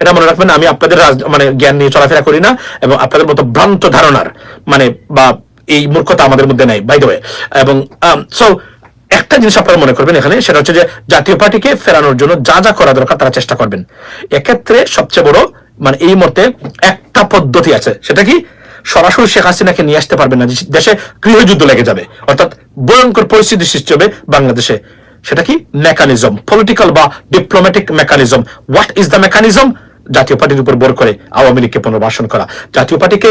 এটা মনে রাখবেন আমি আপনাদের মানে জ্ঞান নিয়ে চলাফেরা করি না এবং আপনাদের মতো ভ্রান্ত ধারণার মানে বা এই মূর্খতা আমাদের মধ্যে নাই বাই দ্য এবং সো একটা জিনিস আপনারা মনে করবেন এখানে, সেটা হচ্ছে যে জাতীয় পার্টিকে ফেরানোর জন্য যা যা করা দরকার তারা চেষ্টা করবেন। এক্ষেত্রে সবচেয়ে বড় মানে এই মুহূর্তে একটা পদ্ধতি আছে, সেটা কি? সরাসরি শেখ হাসিনাকে নিয়ে আসতে পারবেন না দেশে গৃহযুদ্ধ লেগে যাবে, অর্থাৎ ভয়ঙ্কর পরিস্থিতি সৃষ্টি হবে বাংলাদেশে। সেটা কি? মেকানিজম পলিটিক্যাল বা diplomatic mechanism what is the mechanism Jatiya পার্টির উপর বর করে আওয়ামী লীগকে পুনর্বাসন করা। জাতীয় পার্টিকে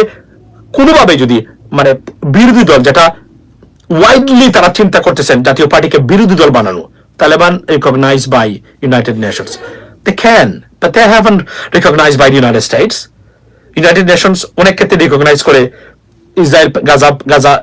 কোনোভাবে যদি মানে বিরোধী দল যেটা ওয়াইডলি তারা চিন্তা করতেছেন, জাতীয় পার্টিকে বিরোধী দল বানানো। Taliban recognise by United Nations they can but they haven't recognise by United States United Nations অনেক ক্ষেত্রে রিকগনাইজ করে ইসরায়েল গাজা গাজা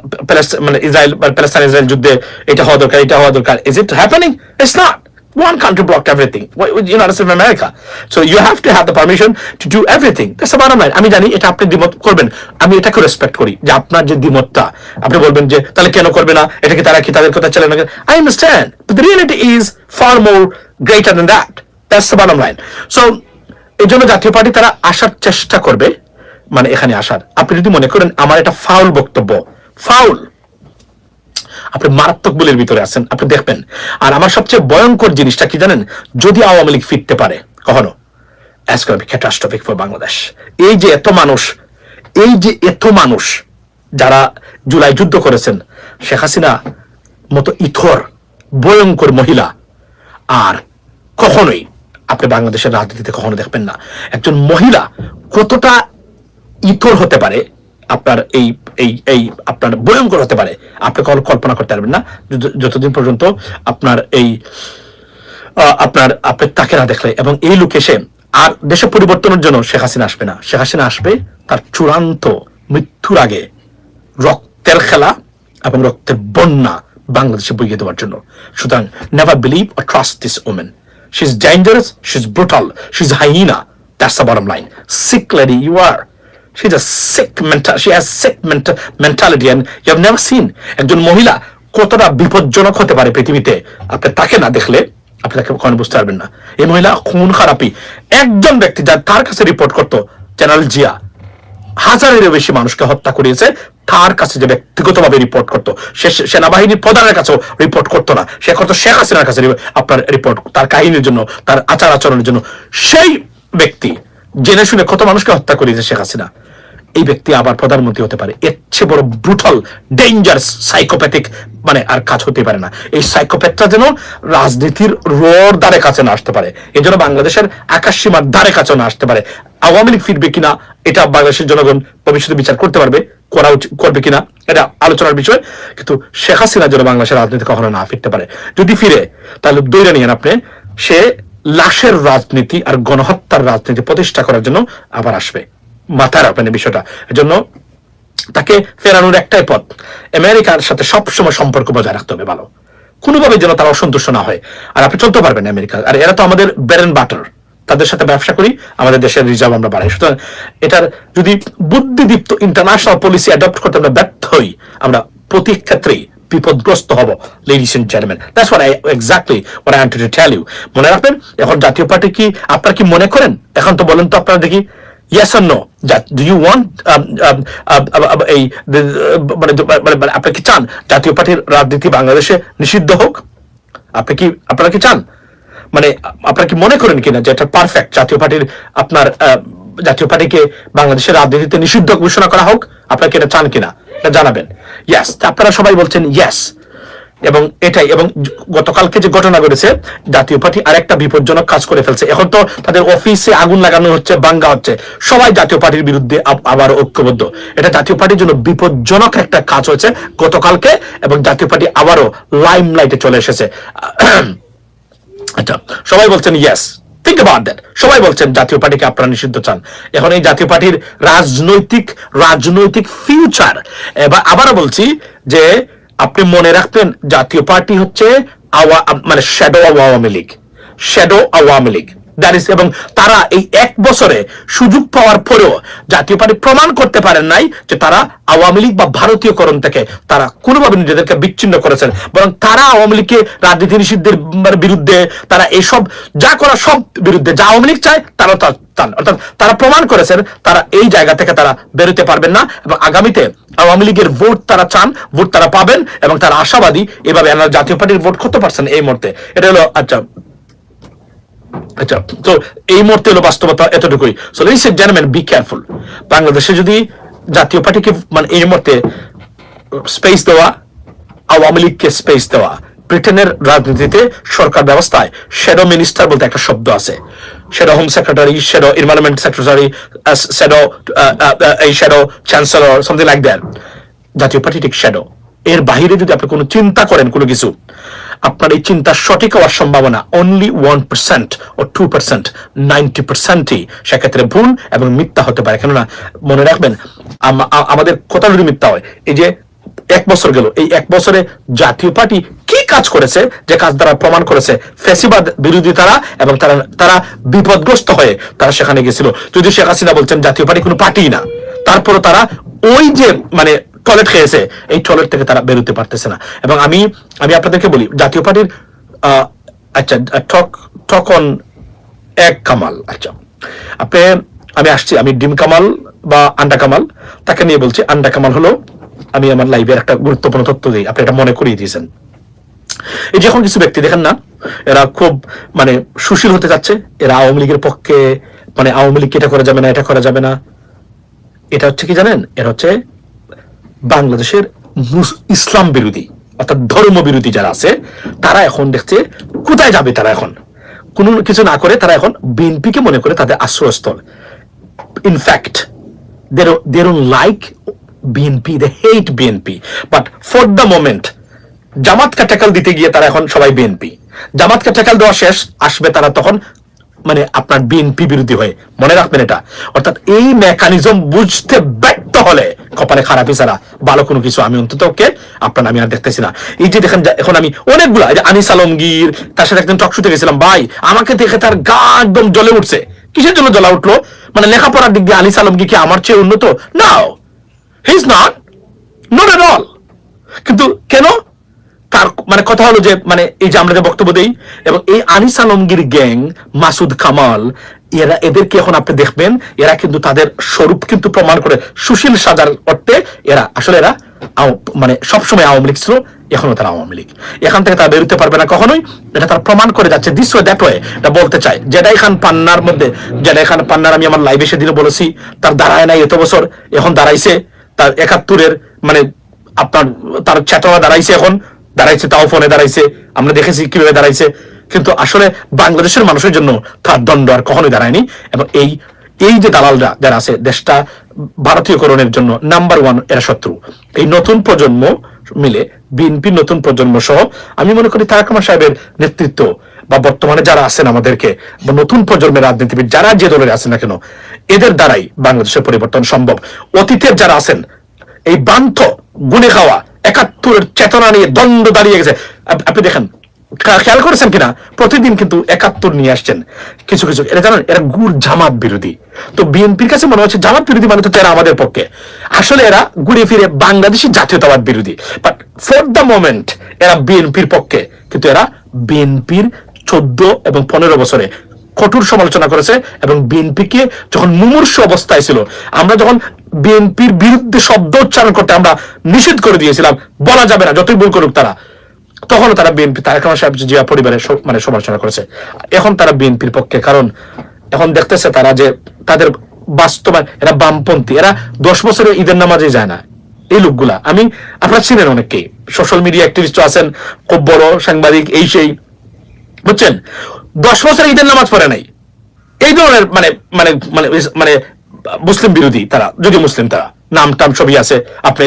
মানে ইসরায়েল বা প্যালেস্টাইন ইসরায়েল যুদ্ধে এটা হওয়া দরকার, এটা হওয়া দরকার। Is it happening it's not One country blocked everything. You know, it's in America. So you have to have the permission to do everything. That's the bottom line. আমি জানি এটা আপনি দ্বিমত করবেন আমি এটাকে রেসপেক্ট করি যে আপনার যে দ্বিমতটা আপনি বলবেন যে তাহলে কেন করবে না এটা কি তারা কি তাদের কথা চলে না I understand the reality is far more greater than that that's the bottom line so এই জন্য জাতীয় পার্টি তারা আসার চেষ্টা করবে মানে এখানে আসার আপনি যদি মনে করেন আমার এটা ফাউল বক্তব্য ফাউল আপনি মারাত্মক বলের ভিতরে আছেন, আপনি দেখবেন। আর আমার সবচেয়ে ভয়ঙ্কর জিনিসটা কি জানেন? যদি আওয়ামী লীগ ফিরতে পারে, কখনো? অ্যাজ ক্যাটাস্ট্রফিক ফর বাংলাদেশ এই যে এত মানুষ, এই যে এত মানুষ যারা জুলাই যুদ্ধ করেছেন, শেখ হাসিনা মতো ইথর, ভয়ঙ্কর মহিলা, আর কখনোই আপনি বাংলাদেশের রাজনীতিতে কখনো দেখবেন না। একজন মহিলা কতটা ইতর হতে পারে, আপনার এই এই এই আপনার ভয়ঙ্কর হতে পারে। আপনি কখনো কল্পনা করতে পারবেন না। যতদিন পর্যন্ত আপনার এই আপনার আপনি তাকে না দেখলে এবং এই লোক এসে আর দেশে পরিবর্তনের জন্য শেখ হাসিনা আসবে না। শেখ হাসিনা আসবে তার চূড়ান্ত মৃত্যুর আগে রক্তের খেলা এবং রক্তের বন্যা বাংলাদেশে বইয়ে দেওয়ার জন্য। সুতরাং never believe or trust this women she is dangerous she is brutal she is hyena that's the bottom line sick you are she is a sick mental she has sick mentality and you have never seen একজন মহিলা কতটা বিপজ্জনক হতে পারে পৃথিবীতে। আপনি তাকে না দেখলে আপনি তাকে কখনো বুঝতে পারবেন না। এই মহিলা খুন খারাপি। একজন ব্যক্তি যার, তার কাছে রিপোর্ট করতো জেনারেল জিয়া। হাজারেরও বেশি মানুষকে হত্যা করিয়েছে। তার কাছে যে ব্যক্তিগতভাবে রিপোর্ট করতো, সে সেনাবাহিনীর প্রধানের কাছেও রিপোর্ট করতো না। সে করতো শেখ হাসিনার কাছে আপনার রিপোর্ট তার কাহিনীর জন্য, তার আচার আচরণের জন্য। সেই ব্যক্তি জেনে শুনে কত মানুষকে হত্যা করিয়েছে শেখ হাসিনা। এই ব্যক্তি আবার প্রধানমন্ত্রী হতে পারে। এর চেয়ে বড় ব্রুটাল ডেঞ্জারাস সাইকোপ্যাথিক মানে আর কাজ হতে পারে না। এই সাইকোপ্যাথটা যেন রাজনীতির রোর দ্বারে কাছে না আসতে পারে। এই জন্য বাংলাদেশের আকাশ সীমার দ্বারে কাছে না আসতে পারে। আওয়ামী লীগ ফিরবে কিনা, এটা বাংলাদেশের জনগণ ভবিষ্যতে বিচার করতে পারবে, করা উচিত করবে কিনা, এটা আলোচনার বিষয়। কিন্তু শেখ হাসিনা যেন বাংলাদেশের রাজনীতি কখনো না ফিরতে পারে। যদি ফিরে, তাহলে দৈরা নিয়েন আপনি, সে লাশের রাজনীতি আর গণহত্যার রাজনীতি প্রতিষ্ঠা করার জন্য আবার আসবে। মাথায় রাখবেন বিষয়টা। এজন্য তাকে ফেরানোর একটাই পথ, আমেরিকার সাথে সবসময় সম্পর্ক বজায় রাখতে হবে ভালো। কোনোভাবে যেন তারা অসন্তুষ্ট না হয়। আর আপনি চলতে পারবেন আমেরিকা। আর এরা তো আমাদের ব্রেন বাটার তাদের সাথে ব্যবসা করি, আমাদের দেশের রিজার্ভ আমরা বাড়াই। সুতরাং এটার যদি বুদ্ধিদীপ্ত ইন্টারন্যাশনাল পলিসি অ্যাডপ্ট করতে আমরা ব্যর্থ হই, আমরা প্রতি ক্ষেত্রেই বিপদগ্রস্ত হব ladies and gentleman that's what I exactly what I to tell you মনে রাখবেন, এখন জাতীয় পার্টি কি আপনারা কি মনে করেন? এখন তো বলেন তো আপনারা দেখি। Want um, um, um, um, um, এই মানে মানে- আপনি কি চান? জাতীয় পার্টির রাজনীতি বাংলাদেশে নিষিদ্ধ হোক? আপনি কি আপনারা কি চান? মানে আপনারা কি মনে করেন কিনা যে এটা পারফেক্ট জাতীয় পার্টির আপনার জাতীয় পার্টিকে বাংলাদেশের রাজনীতিতে নিষিদ্ধ ঘোষণা করা হোক? আপনারা কি এটা চান কিনা? এটা জানাবেন। ইয়াস আপনারা সবাই বলছেন ইয়াস এবং এটাই, এবং গতকালকে যে ঘটনা ঘটেছে, জাতীয় পার্টি আরেকটা বিপজ্জনক কাজ করে ফেলছে। এখন তো তাদের অফিসে আগুন লাগানো হচ্ছে, বাঙ্গা হচ্ছে। সবাই জাতীয় পার্টির বিরুদ্ধে আবার ঐক্যবদ্ধ। এটা জাতীয় পার্টির জন্য বিপজ্জনক একটা কাজ হয়েছে গতকালকে, এবং জাতীয় পার্টি আবারও লাইম লাইটে চলে এসেছে। আচ্ছা সবাই বলছেন ইয়েস সবাই বলছেন জাতীয় পার্টিকে আপনারা নিষিদ্ধ চান। এখন এই জাতীয় পার্টির রাজনৈতিক রাজনৈতিক ফিউচার এবার আবারও বলছি যে আপনি মনে রাখবেন জাতীয় পার্টি হচ্ছে আওয়া- মানে shadow Awami League. Shadow Awami League. Is এবং তারা এই এক বছরে সুযোগ পাওয়ার পরেও জাতীয় পার্টি প্রমাণ করতে পারেন নাই যে তারা আওয়ামী লীগ বা ভারতীয়করণ থেকে তারা কোনোভাবে নিজেদেরকে বিচ্ছিন্ন করেছেন। বরং তারা আওয়ামী লীগকে রাজনীতি নিষিদ্ধের বিরুদ্ধে তারা এইসব যা করা সব বিরুদ্ধে যা আওয়ামী লীগ চায় তারা চান। অর্থাৎ তারা প্রমাণ করেছেন তারা এই জায়গা থেকে তারা বেরোতে পারবেন না এবং আগামীতে আওয়ামী লীগের ভোট তারা চান, ভোট তারা পাবেন এবং তারা আশাবাদী এভাবে জাতীয় পার্টির ভোট কত পারছেন এই মুহূর্তে। এটা হলো আচ্ছা আচ্ছা তো এই মুহূর্তে হলো বাস্তবতা এতটুকুই। So ladies gentleman be careful বাংলাদেশে যদি জাতীয় পার্টিকে মানে এই মুহূর্তে স্পেস দেওয়া, আওয়ামী লীগকে স্পেস দেওয়া, ব্রিটেনের রাজনীতিতে সরকার ব্যবস্থায় শ্যাডো মিনিস্টার বলতে একটা শব্দ আছে। Shadow home secretary shadow environment secretary shadow এই shadow chancellor something like that Jatiya party ঠিক শ্যাডো এর বাহিরে যদি আপনি কোনো চিন্তা করেন কোনো কিছু, আপনার এই চিন্তা সঠিক হওয়ার সম্ভাবনা অনলি ওয়ান পার্সেন্ট ও টু পার্সেন্ট নাইনটি পার্সেন্টই সেক্ষেত্রে ভুল এবং মিথ্যা হতে পারে। কেননা, মনে রাখবেন আমাদের কথা যদি মিথ্যা হয়, এই যে এক বছর গেল, এই এক বছরে জাতীয় পার্টি কি কাজ করেছে, যে কাজ দ্বারা প্রমাণ করেছে ফেসিবাদ বিরোধী তারা এবং তারা তারা বিপদগ্রস্ত হয়ে তারা সেখানে গেছিল। যদি শেখ হাসিনা বলছেন জাতীয় পার্টি কোনো পার্টি না, তারপরও তারা ওই যে মানে টয়লেট খেয়েছে, এই টয়লেট থেকে তারা বেরোতে পারতেছে না। এবং আমি আমি আপনাদেরকে বলি, জাতীয় পার্টির আচ্ছা টক টক অন এক কামাল আচ্ছা। আপনি, আমি আসছি, আমি ডিম কামাল বা আন্ডা কামাল, তাকে নিয়ে বলছি, আন্ডা কামাল হলো, আমি আমার লাইভের একটা গুরুত্বপূর্ণ তথ্য দিই, আপনি এটা মনে করিয়ে দিয়েছেন। এই যখন কিছু ব্যক্তি, দেখেন না, এরা খুব মানে সুশীল হতে যাচ্ছে, এরা আওয়ামী লীগের পক্ষে মানে আওয়ামী লীগ এটা করা যাবে না, এটা করা যাবে না। এটা হচ্ছে কি জানেন? এটা হচ্ছে বাংলাদেশের ইসলাম বিরোধী অর্থাৎ ধর্ম বিরোধী যারা আছে তারা এখন দেখছে কোথায় যাবে তারা এখন? কোনো কিছু না করে তারা এখন বিএনপিকে মনে করে তাদের আশ্রয়স্থল। In fact they don't like BNP, they hate BNP. But for the জামাতকে ট্যাকল দিতে গিয়ে তারা এখন সবাই বিএনপি জামাতকে ট্যাকল দেওয়া শেষ আসবে তারা তখন মানে আপনার বিএনপি বিরোধী হয়ে। মনে রাখবেন এটা। অর্থাৎ এই মেকানিজম বুঝতে ব্যর্থ হলে কপালে খারাপই ছাড়া ভালো কোনো কিছু আমি অন্তত ওকে আপনার আমি আর দেখতেছি না। এই যে দেখেন এখন আমি অনেকগুলো, এই যে আনিস আলমগীর, তার সাথে একদিন টকশুতে গেছিলাম, ভাই, আমাকে দেখে তার গা একদম জ্বলে উঠছে। কিসের জন্য জ্বলা উঠল? মানে লেখাপড়ার দিক দিয়ে আনিস আলমগীর কি আমার চেয়ে উন্নত? Now he is not not at all কিন্তু কেন? তার মানে কথা হলো যে মানে এই যে আমরা যে বক্তব্য দেই, এবং এই আনিস আলমগীর গ্যাং, মাসুদ কামাল, এরা এদেরকে এখন আপনি দেখবেন, এরা কিন্তু তাদের স্বরূপ কিন্তু প্রমাণ করে। সুশীল সাজার অর্থে এরা, আসলে এরা মানে সবসময় আওয়ামী লীগ ছিল, এখনও তারা আওয়ামী লীগ। এখান থেকে তারা বেরোতে পারবে না কখনোই। এটা তারা প্রমাণ করে যাচ্ছে দ্যাট ওয়ে এটা বলতে চাই জেডাই খান পান্নার মধ্যে, জেডাই খান পান্নার আমি আমার লাইভে সেদিন বলেছি, তার দাঁড়ায় নাই এত বছর, এখন দাঁড়াইছে, তার একাত্তরের মানে আপনার, তার চেতনা দাঁড়াইছে এখন। দাঁড়াইছে, তাও ফোনে দাঁড়াইছে, আমরা দেখেছি কীভাবে দাঁড়াইছে। কিন্তু আসলে বাংলাদেশের মানুষের জন্য তার দণ্ড আর কখনোই দাঁড়ায়নি এবং এই এই যে দালালরা যারা আছে, দেশটা ভারতীয়করণের জন্য নাম্বার ওয়ান এরা শত্রু। এই নতুন প্রজন্ম মিলে, বিএনপি নতুন প্রজন্ম সহ, আমি মনে করি তারাক সাহেবের নেতৃত্ব বা বর্তমানে যারা আছেন আমাদেরকে, বা নতুন প্রজন্মের রাজনীতিবিদ, যারা যে দলের আছেন না কেন, এদের দ্বারাই বাংলাদেশের পরিবর্তন সম্ভব। অতীতের যারা আছেন, এই বান্ত গুনে খাওয়া একাত্তরের চেতনা নিয়ে দ্বন্দ্ব দাঁড়িয়ে গেছে। আপনি দেখেন খেয়াল করেছেন কিনা? প্রতিদিন কিন্তু একাত্তর নিয়ে আসছেন কিছু কিছু। এটা জানেন, এরা গুড় জামাত বিরোধী। তো বিএনপির কাছে মনে হচ্ছে জামাত বিরোধী মানে তো এরা আমাদের পক্ষে। আসলে এরা ঘুরে ফিরে বাংলাদেশি জাতীয়তাবাদ বিরোধী। বাট ফর দ্য মোমেন্ট এরা বিএনপির পক্ষে। কিন্তু এরা বিএনপির চোদ্দ এবং পনেরো বছরে কঠোর সমালোচনা করেছে এবং বিএনপিকে যখন মুমূর্ষ অবস্থায় ছিল, আমরা যখন বিএনপির বিরুদ্ধে শব্দ উচ্চারণ করতে আমরা নিষেধ করে দিয়েছিলাম। বলা যাবে না, যতই ভুল করুক তারা। তখনও তারা বিএনপি, তারেক রহমান সাহেব জিয়া পরিবারের মানে সমালোচনা করেছে। এখন তারা বিএনপির পক্ষে, কারণ এখন দেখতেছে তারা যে তাদের বাস্তবায়ন, এরা বামপন্থী, এরা দশ বছরের ঈদের নামাজে যায় না। এই লোকগুলা, আমি, আপনারা চিনেন অনেককেই সোশ্যাল মিডিয়া অ্যাক্টিভিস্ট আছেন, খুব বড় সাংবাদিক, এই সেই, বুঝছেন? দশ বছর ঈদের নামাজ পড়ে নাই। এই ধরনের মানে মানে মানে মানে মুসলিম বিরোধী তারা যদি মুসলিম তারা, নাম টাম সবই আছে, আপনি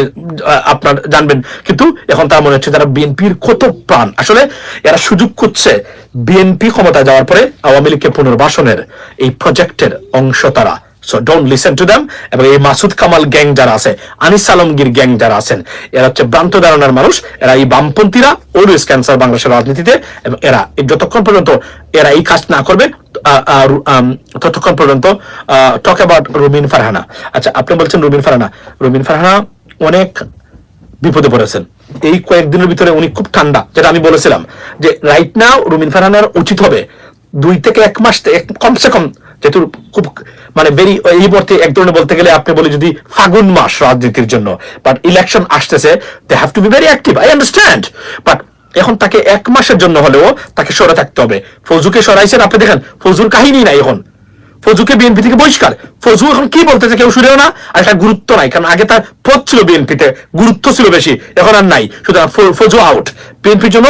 আপনার জানবেন। কিন্তু এখন তার মনে হচ্ছে তারা বিএনপির কত প্রাণ। আসলে এরা সুযোগ খুঁজছে বিএনপি ক্ষমতা যাওয়ার পরে আওয়ামী লীগকে পুনর্বাসনের এই প্রজেক্টের অংশ তারা। So don't listen to them এবং এই মাসুদ কামাল গ্যাং যারা আছে, আনিস আলমগীর গ্যাং যারা আছেন, এরা হচ্ছে ভ্রান্ত ধারণার মানুষ। এরা এই বামপন্থীরা অলওয়েজ ক্যান্সার বাংলাদেশের রাজনীতিতে, এবং এরা যতক্ষণ পর্যন্ত এরা এই কাজ না করবে ততক্ষণ পর্যন্ত টক অ্যাবাউট রুমিন ফারহানা। আচ্ছা আপনি বলছেন রুমিন ফারহানা। রুমিন ফারহানা অনেক বিপদে পড়েছেন। এই কয়েকদিনের ভিতরে উনি খুব ঠান্ডা, যেটা আমি বলেছিলাম, যে রাইট নাও রুমিন ফারহানার উচিত হবে দুই থেকে এক মাস কমসে কম, যেহেতু খুব মানে ভেরি এই মুহূর্তে এক ধরনের বলতে গেলে আপনি বলি যদি ফাগুন মাস রাজনীতির জন্য। বাট ইলেকশন আসতেছে they have to be very active I understand but এখন তাকে এক মাসের জন্য হলেও তাকে সরে থাকতে হবে। ফৌজুকে সরাইছেন, আপনি দেখেন, ফৌজুর কাহিনী নাই এখন। ফজুকে বিএনপি থেকে বহিষ্কার। ফজু এখন কি বলতেছে কেউ শুনেও না, আর একটা গুরুত্ব নাই, কারণ আগে তার পদ ছিল বিএনপিতে গুরুত্ব ছিল বেশি, এখন আর নাই। সুতরাং ফজু আউট বিএনপির জন্য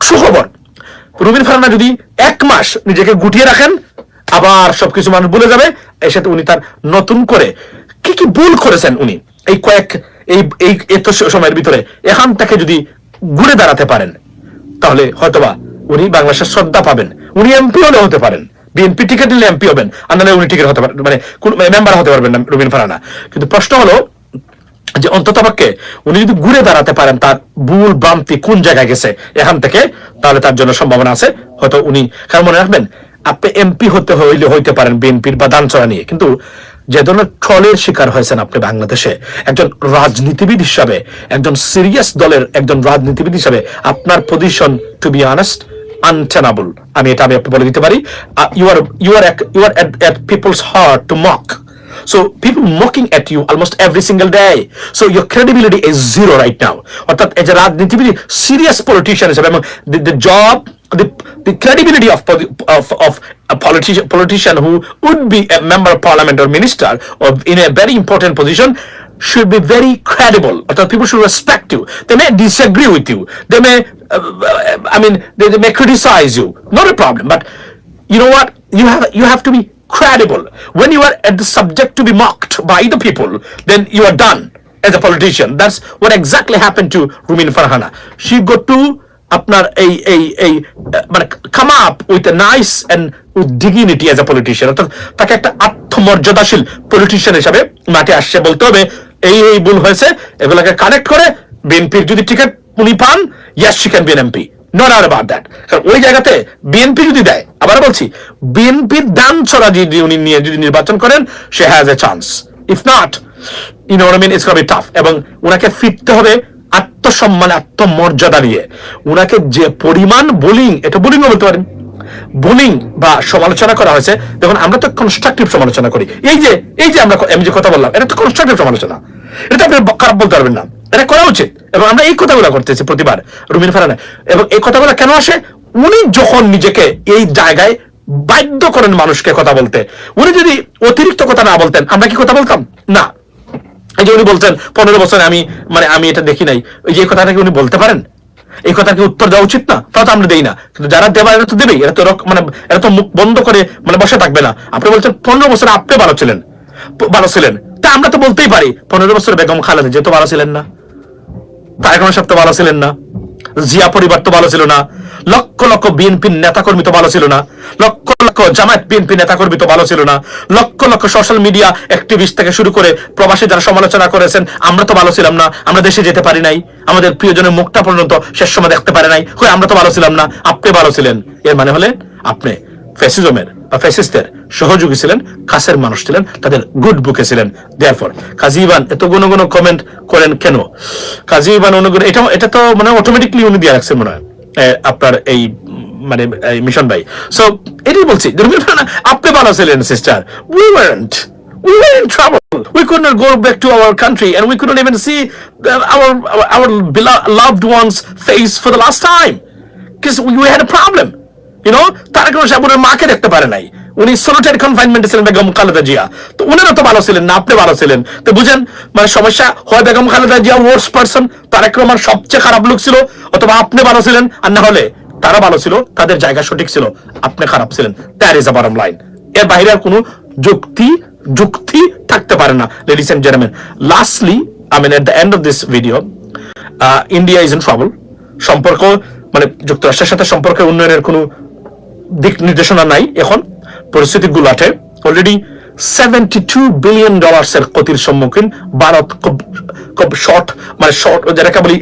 সুখবর। রুবিন ফারানা যদি এক মাস নিজেকে গুটিয়ে রাখেন আবার সবকিছু মানুষ ভুলে যাবে। এর সাথে উনি তার নতুন করে কি কি ভুল করেছেন উনি? এই কয়েক, এই এই, এত সময়ের ভিতরে এখান থেকে যদি ঘুরে দাঁড়াতে পারেন, তাহলে হয়তোবা উনি বাংলাদেশের শ্রদ্ধা পাবেন। উনি এমপি হলে হতে পারেন। বিএনপি টিকিট নিলে এমপি হবেন। আর নাহলে উনি টিকিট হতে পারেন মানে কোন মেম্বার হতে পারবেন না রুবিন ফারানা। কিন্তু প্রশ্ন হলো যে অন্তত পক্ষে উনি যদি ঘুরে দাঁড়াতে পারেন তার ভুল ভ্রান্তি কোন জায়গায় গেছে এখান থেকে, তাহলে তার জন্য সম্ভাবনা আছে। হয়তো উনি, কারণ মনে রাখবেন আপনি এমপি হতে হইলে হইতে পারেন বিএনপির বা দানচড়া নিয়ে কিন্তু যে ধরনের ট্রলের শিকার হয়েছেন আপনি বাংলাদেশে, একজন রাজনীতিবিদ হিসাবে, একজন সিরিয়াস দলের একজন রাজনীতিবিদ হিসাবে, আপনার position to be honest untenable আমি এটা আমি আপনাকে বলে দিতে পারি you are you are you are at people's heart to mock So, people mocking at you almost every single day. So, your credibility is zero right now. অর্থাৎ as a রাজনীতিবিদ serious politician হিসেবে, এবং job the, the credibility of, of, of a politician, politician who would be a member of parliament or minister or in a very important position should be very credible. That people should respect you. They may disagree with you. They may uh, uh, i mean they, they may criticize you. Not a problem. But you know what? You have you have to be credible. When you are at the subject to be mocked by the people then you are done as a politician. That's what exactly happened to rumin farhana. She got to আপনার এই এই এই মানে come up with a nice with dignity as a politician অর্থাৎ তাকে একটা আত্মমর্যাদাশীল politician হিসাবে মাঠে আসছে বলতে হবে। এই এই ভুল হয়েছে, এগুলোকে কানেক্ট করে বিএনপির যদি টিকিট উনি পান yes she can be an MP not are about that কারণ ওই জায়গাতে বিএনপি যদি দেয়, আবার বলছি বিএনপির দান ছড়া যদি উনি নিয়ে, যদি নির্বাচন করেন, সে has a chance if not you know mean it's be tough এবং ওনাকে ফিরতে হবে আত্মসম্মান, আত্মমর্যাদা নিয়ে। ওনাকে যে পরিমাণ বোলিং এটা বোলিংও বলতে পারেন। বোলিং বা সমালোচনা করা হয়েছে। দেখুন, আমরা তো কনস্ট্রাকটিভ সমালোচনা করি। এই যে এই যে আমরা আমি যে কথা বললাম, এটা তো কনস্ট্রাকটিভ সমালোচনা। এটা আপনি খারাপ বলতে পারবেন না। এটা করা উচিত। এবং আমরা এই কথাগুলো করতেছি প্রতিবার রুমিন ফারানা। এবং এই কথাগুলো কেন আসে? উনি যখন নিজেকে এই জায়গায় বাধ্য করেন মানুষকে কথা বলতে, উনি যদি অতিরিক্ত কথা না বলতেন, আমরা কি কথা বলতাম? না। এই যে উনি বলছেন, পনেরো বছরে আমি মানে আমি এটা দেখি নাই। ওই যে কথাটা কি উনি বলতে পারেন? এই কথা কি উত্তর দেওয়া উচিত না? তাও তো আমরা দেই না। কিন্তু যারা দেবা, এরা তো দেবেই। এরা তো মানে এরা তো মুখ বন্ধ করে মানে বসে থাকবে না। আপনি বলছেন, পনেরো বছর আপনি ভালো ছিলেন। ভালো ছিলেন। তা আমরা তো বলতেই পারি, পনেরো বছর বেগম খালেদা যেহেতু ভালো ছিলেন না। তারেক রহমান সাহেব তো ভালো ছিলেন না। জিয়া পরিবার তো ভালো ছিল না। লক্ষ লক্ষ বিএনপি নেতাকর্মী তো ভালো ছিল না। লক্ষ লক্ষ জামায়াত বিএনপি নেতাকর্মী তো ভালো ছিল না। Lakh lakh social media activist থেকে শুরু করে প্রবাসী যারা সমালোচনা করেছেন, আমরা তো ভালো ছিলাম না। আমরা দেশে যেতে পারি নাই। আমাদের প্রিয়জনের মুখটা পর্যন্ত শেষ সময় দেখতে পারে নাই। কই, আমরা তো ভালো ছিলাম না। আপনি ভালো ছিলেন। এর মানে হলে আপনি ফ্যাসিজমের বা ফ্যাসিস্টের সহযোগী ছিলেন কাছের মানুষ ছিলেন তাদের গুড বুকে ছিলেন। দেয়ারফর কাজী ইবান এত গুণ গুণ কমেন্ট করেন কেন? কাজী ইবান অনুগুণ এটা এটা তো মানে অটোমেটিকলি উনি দিয়ে রাখছেন মনে হয় আপনার এই মানে মিশন ভাই। সো এটাই বলছি আপনি ভালো ছিলেন sister we weren't We were in trouble. We could not go back to our country, and we couldn't even see our our, our belo- loved ones' face for the last time because we had a problem. Know, Tarique Rahman Saheb মাকে দেখতে পারে নাই। উনি কনফাইনমেন্টে ছিলেন বেগম খালেদা জিয়া। তো উনারা তো ভালো ছিলেন না আপনি ভালো ছিলেন। তো বুঝেন মানে সমস্যা হয় বেগম খালেদা জিয়া ওয়ার্স পারসন সবচেয়ে খারাপ লোক ছিল অথবা আপনি ভালো ছিলেন আর না হলে তারা ভালো ছিল তাদের জায়গা সঠিক ছিল আপনি খারাপ ছিলেন। দ্যাট ইজ আ লাইন এর বাইরে আর কোনো যুক্তি যুক্তি থাকতে পারে না ladies and gentleman lastly I mean at the end of this video India is in trouble সম্পর্ক মানে যুক্তরাষ্ট্রের সাথে সম্পর্কের উন্নয়নের কোনো দিক নির্দেশনা নাই এখন পরিস্থিতি গুলাটে অলরেডি সেভেন্টি টু বিলিয়ন ডলার্সের ক্ষতির সম্মুখীন ভারত খুব খুব শর্ট মানে শর্ট যেটাকে বলি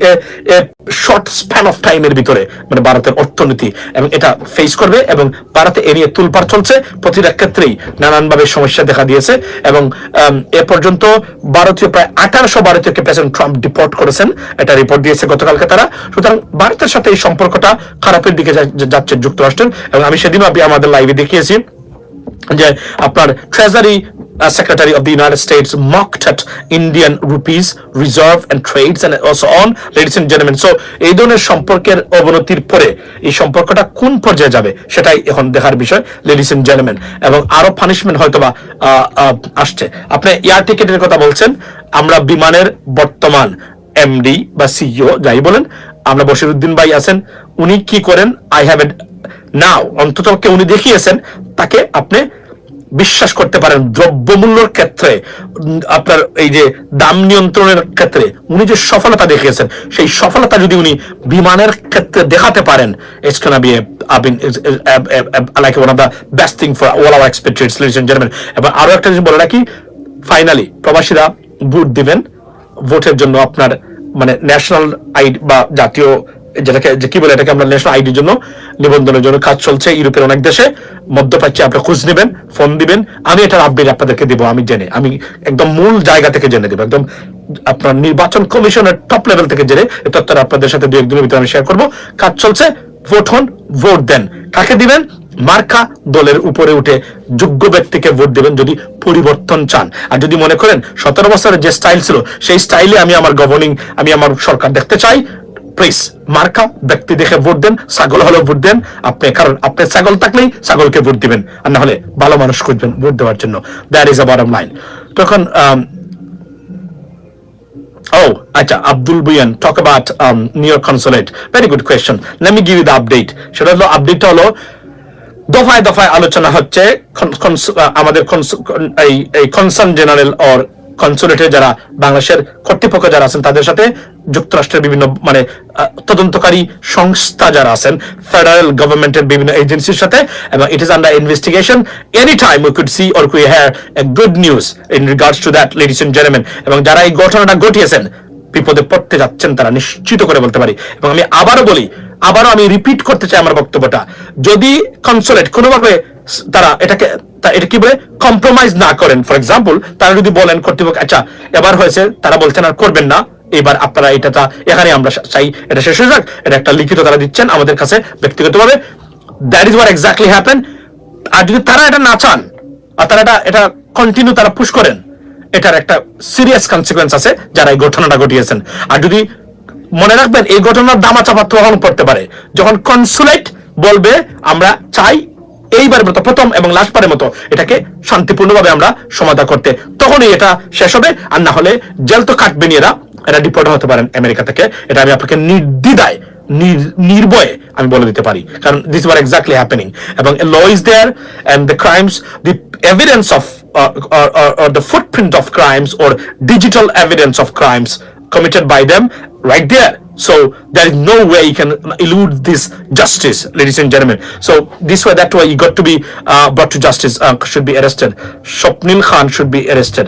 শর্ট স্প্যান অফ ভিতরে মানে ভারতের অর্থনীতি, এবং এটা ফেস করবে, এবং ভারতে এ নিয়ে তুলপার চলছে। প্রতিটা ক্ষেত্রেই নানানভাবে সমস্যা দেখা দিয়েছে, এবং এ পর্যন্ত ভারতীয় প্রায় আঠারোশো ভারতীয়কে প্রেসিডেন্ট ট্রাম্প ডিপোর্ট করেছেন, এটা রিপোর্ট দিয়েছে গতকালকে তারা। সুতরাং ভারতের সাথে এই সম্পর্কটা খারাপের দিকে যাচ্ছে যুক্তরাষ্ট্রের, এবং আমি সেদিনও আমি আমাদের লাইভে দেখিয়েছি। যে আপনার treasury secretary of the United States mocked at Indian rupees reserve and trades and also on ladies and gentlemen. So এই ধরনের সম্পর্কের অবনতির পরে এই সম্পর্কটা কোন পর্যায়ে যাবে সেটাই এখন দেখার বিষয় লেডিস এন্ড জেন্টলম্যান এবং আরও পানিশমেন্ট হয়তো বা আহ, আহ, আসছে। আপনি এয়ার টিকেটের কথা বলছেন আমরা বিমানের বর্তমান এমডি বা সিইও যাই বলেন আমরা বশিরউদ্দিন ভাই আছেন উনি কি করেন? আই হ্যাভ এ নাও অন্তত উনি দেখিয়েছেন তাকে আপনি বিশ্বাস করতে পারেন দ্রব্যমূল্যর ক্ষেত্রে, আপনার এই যে দাম নিয়ন্ত্রণের ক্ষেত্রে, উনি যে সফলতা দেখিয়েছেন, সেই সফলতা যদি উনি বিমানের ক্ষেত্রে দেখাতে পারেন আরও একটা জিনিস বলে রাখি ফাইনালি প্রবাসীরা ভোট দিবেন, ভোটের জন্য আপনার মানে ন্যাশনাল আইড বা জাতীয় যেটাকে কি বলে এটাকে আমরা ন্যাশনাল আইডির জন্য, নিবন্ধনের জন্য কাজ চলছে ইউরোপের অনেক দেশে। মধ্যপ্রাচ্যে আপনি খোঁজ নেবেন ফোন দিবেন। আমি এটার আপডেট আপনাদেরকে দেবো, আমি জেনে। আমি একদম মূল জায়গা থেকে জেনে দেবো। একদম আপনার নির্বাচন কমিশনের টপ লেভেল থেকে জেনে এই তথ্যটা আপনাদের সাথে দু একদিনের ভিতরে আমি শেয়ার করব। কাজ চলছে ভোট হন ভোট দেন। কাকে দিবেন? মার্কা দলের উপরে উঠে যোগ্য ব্যক্তিকে ভোট দেবেন যদি পরিবর্তন চান। আর যদি মনে করেন, সতেরো বছরের যে স্টাইল ছিল, সেই স্টাইলে আমি আমার গভর্নিং আমি আমার সরকার দেখতে চাই। প্লিজ মার্কা ব্যক্তি দেখে ভোট দেন ছাগল হলে ভোট দেন আপনি কারণ আপনি ছাগল থাকলেই ছাগলকে ভোট দিবেন আর না হলে ভালো মানুষ খুঁজবেন ভোট দেওয়ার জন্য that is a bottom line তখন um, Oh, acha, Abdul Buyan, talk about um, York consulate. Very good question. Let me give you the update. সেটা হলো আপডেট হলো দফায় দফায় আলোচনা হচ্ছে আহ, আমাদের এই কনসার্ন জেনারেল অর কনসুলেটের যারা বাংলাদেশের কর্তৃপক্ষ যারা আছেন, তাদের সাথে যুক্তরাষ্ট্রের বিভিন্ন মানে তদন্তকারী সংস্থা যারা আছেন ফেডারেল গভর্নমেন্টের বিভিন্ন এজেন্সির সাথে, এবং it is under investigation any time we could see or কুই hear a good news in regards to that ladies and gentleman এবং যারা এই ঘটনাটা ঘটিয়েছেন বিপদে পড়তে যাচ্ছেন, তারা নিশ্চিত করে বলতে পারি। এবং আমি আবারও বলি, আবারও আমি রিপিট করতে চাই আমার বক্তব্যটা। যদি কনসুলেট কোনোভাবে তারা এটাকে তা- এটা কি বলে? কম্প্রোমাইজ না করেন। ফর এক্সাম্পল তারা যদি বলেন কর্তৃপক্ষ আচ্ছা এবার হয়েছে, তারা বলছেন আর করবেন না। এবার আপনারা এটা তা- এখানে আমরা চাই, এটা শেষ হয়ে যাক। এটা একটা লিখিত তারা দিচ্ছেন আমাদের কাছে ব্যক্তিগতভাবে। That is what exactly happen আর যদি তারা এটা না চান, আর তারা এটা এটা কন্টিনিউ তারা পুশ করেন, এটার একটা সিরিয়াস কনসিকুয়েন্স আছে যারা এই ঘটনাটা ঘটিয়েছেন। আর যদি মনে রাখবেন, এই ঘটনার দামাচাপা তখন পড়তে পারে। যখন কনসুলেট বলবে, আমরা চাই এইবার মতো, প্রথম এবং লাস্টবারের মতো এটাকে শান্তিপূর্ণভাবে আমরা সমাধান করতে। তখনই এটা শেষ হবে, আর না হলে জেল তো কাটবে এরা। এরা ডিপোর্ট হতে পারেন আমেরিকা থেকে। এটা আমি আপনাকে নির্দ্বিধায়, নির- নির্ভয়ে আমি বলে দিতে পারি। কারণ দিস ওয়ার এক্স্যাক্টলি হ্যাপেনিং এবং law is there and the crimes the evidence of the footprint of crimes or digital evidence of crimes committed by them right there. So there is no way you can elude this justice ladies and gentlemen so this way that way you got to be uh, brought to justice uh, should be arrested Shopnil Khan should be arrested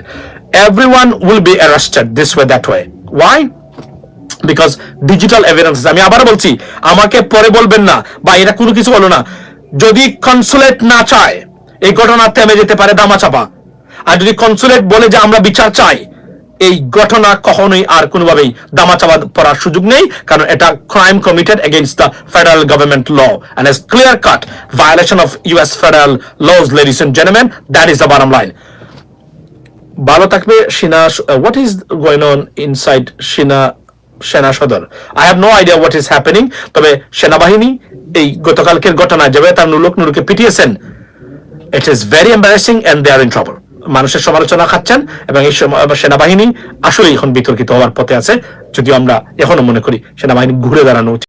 everyone will be arrested this way that way why because digital evidence আমি আবার বলছি আমাকে পরে বলবেন না বা এটা কোনো কিছু হলো না যদি কনসুলেট না চায় এই ঘটনা থেমে যেতে পারে দামাচাপা আর যদি কনসুলেট বলে যে আমরা বিচার চাই এই ঘটনা কখনোই আর কোনোভাবেই দামাচাপা পড়ার সুযোগ নেই, কারণ এটা crime committed against the federal government law and as clear cut violation of US federal laws ladies and gentleman that is the bottom line ভালো থাকবে সিনা what is going on inside সিনা, সেনা সদর? I have no idea what is happening তবে সেনাবাহিনী এই গতকালকের ঘটনা যেভাবে তার নুলক নুরুকে পিটিয়েছেন। It is very embarrassing and they are in trouble মানুষের সমালোচনা খাচ্ছেন এবং এই সময় সেনাবাহিনী আসলে এখন বিতর্কিত হওয়ার পথে আছে, যদিও আমরা এখনও মনে করি সেনাবাহিনী ঘুরে দাঁড়ানো উচিত।